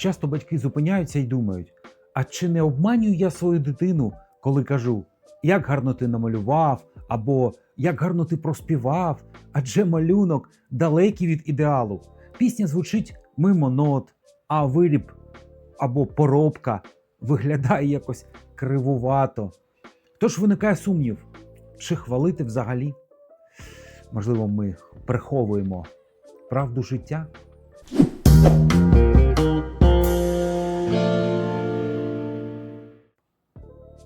Часто батьки зупиняються і думають: а чи не обманюю я свою дитину, коли кажу, як гарно ти намалював, або як гарно ти проспівав, адже малюнок далекий від ідеалу. Пісня звучить мимо нот, а виріб або поробка виглядає якось кривувато. Тож виникає сумнів, чи хвалити взагалі? Можливо, ми приховуємо правду життя.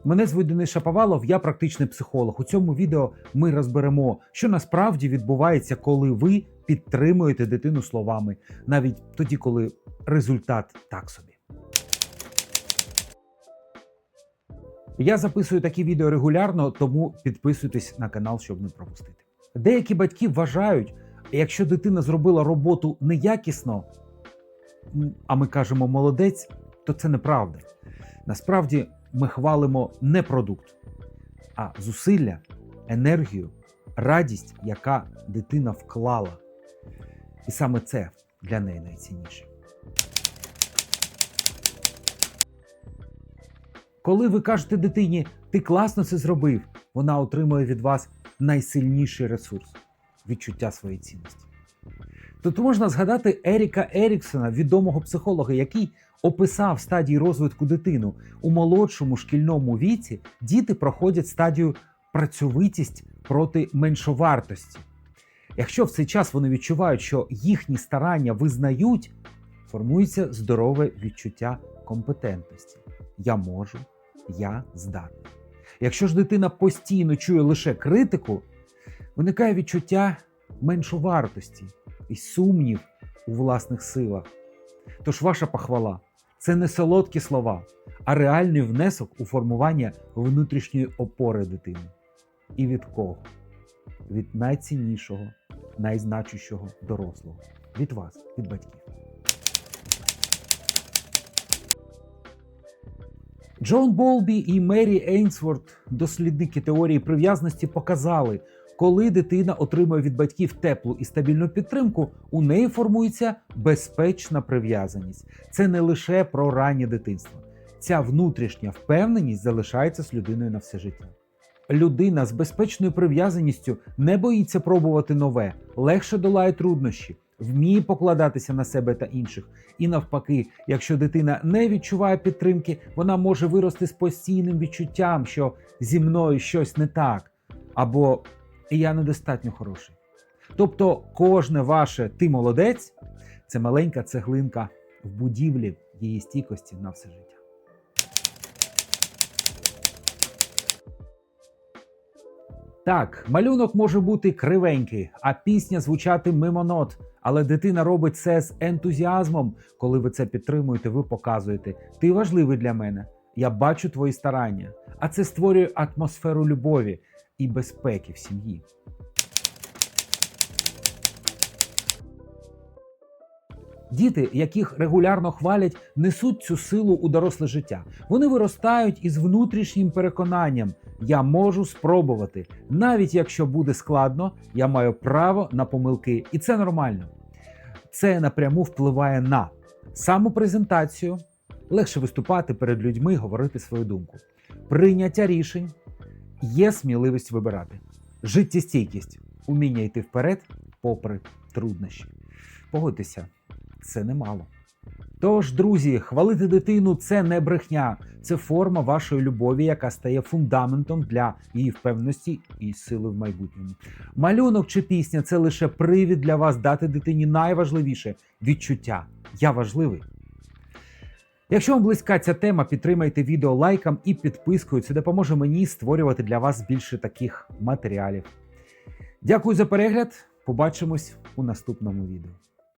Мене звуть Денис Шаповалов, я практичний психолог. У цьому відео ми розберемо, що насправді відбувається, коли ви підтримуєте дитину словами, навіть тоді, коли результат так собі. Я записую такі відео регулярно, тому підписуйтесь на канал, щоб не пропустити. Деякі батьки вважають, якщо дитина зробила роботу неякісно, а ми кажемо молодець, то це неправда. Насправді ми хвалимо не продукт, а зусилля, енергію, радість, яка дитина вклала. І саме це для неї найцінніше. Коли ви кажете дитині, ти класно це зробив, вона отримує від вас найсильніший ресурс відчуття своєї цінності. Тут можна згадати Еріка Еріксона, відомого психолога, який описав стадії розвитку дитину. У молодшому шкільному віці діти проходять стадію працьовитість проти меншовартості. Якщо в цей час вони відчувають, що їхні старання визнають, формується здорове відчуття компетентності. Я можу, я здатний. Якщо ж дитина постійно чує лише критику, виникає відчуття меншовартості і сумнів у власних силах. Тож ваша похвала це не солодкі слова, а реальний внесок у формування внутрішньої опори дитини. І від кого? Від найціннішого, найзначущого дорослого. Від вас, від батьків. Джон Болбі і Мері Ейнсворт, дослідники теорії прив'язаності, показали, коли дитина отримує від батьків теплу і стабільну підтримку, у неї формується безпечна прив'язаність. Це не лише про раннє дитинство. Ця внутрішня впевненість залишається з людиною на все життя. Людина з безпечною прив'язаністю не боїться пробувати нове, легше долає труднощі, вміє покладатися на себе та інших. І навпаки, якщо дитина не відчуває підтримки, вона може вирости з постійним відчуттям, що зі мною щось не так, або я недостатньо хороший. Тобто, кожне ваше ти молодець це маленька цеглинка в будівлі її стійкості на все життя. Так, малюнок може бути кривенький, а пісня звучати мимо нот. Але дитина робить це з ентузіазмом. Коли ви це підтримуєте, ви показуєте. Ти важливий для мене. Я бачу твої старання. А це створює атмосферу любові і безпеки в сім'ї. Діти, яких регулярно хвалять, несуть цю силу у доросле життя. Вони виростають із внутрішнім переконанням: я можу спробувати. Навіть якщо буде складно, я маю право на помилки, і це нормально. Це напряму впливає на самопрезентацію, легше виступати перед людьми, говорити свою думку, прийняття рішень, є сміливість вибирати, життєстійкість, уміння йти вперед, попри труднощі. Погодьтеся, це немало. Тож, друзі, хвалити дитину це не брехня, це форма вашої любові, яка стає фундаментом для її впевненості і сили в майбутньому. Малюнок чи пісня це лише привід для вас дати дитині найважливіше відчуття. Я важливий. Якщо вам близька ця тема, підтримайте відео лайком і підпискою. Це допоможе мені створювати для вас більше таких матеріалів. Дякую за перегляд. Побачимось у наступному відео.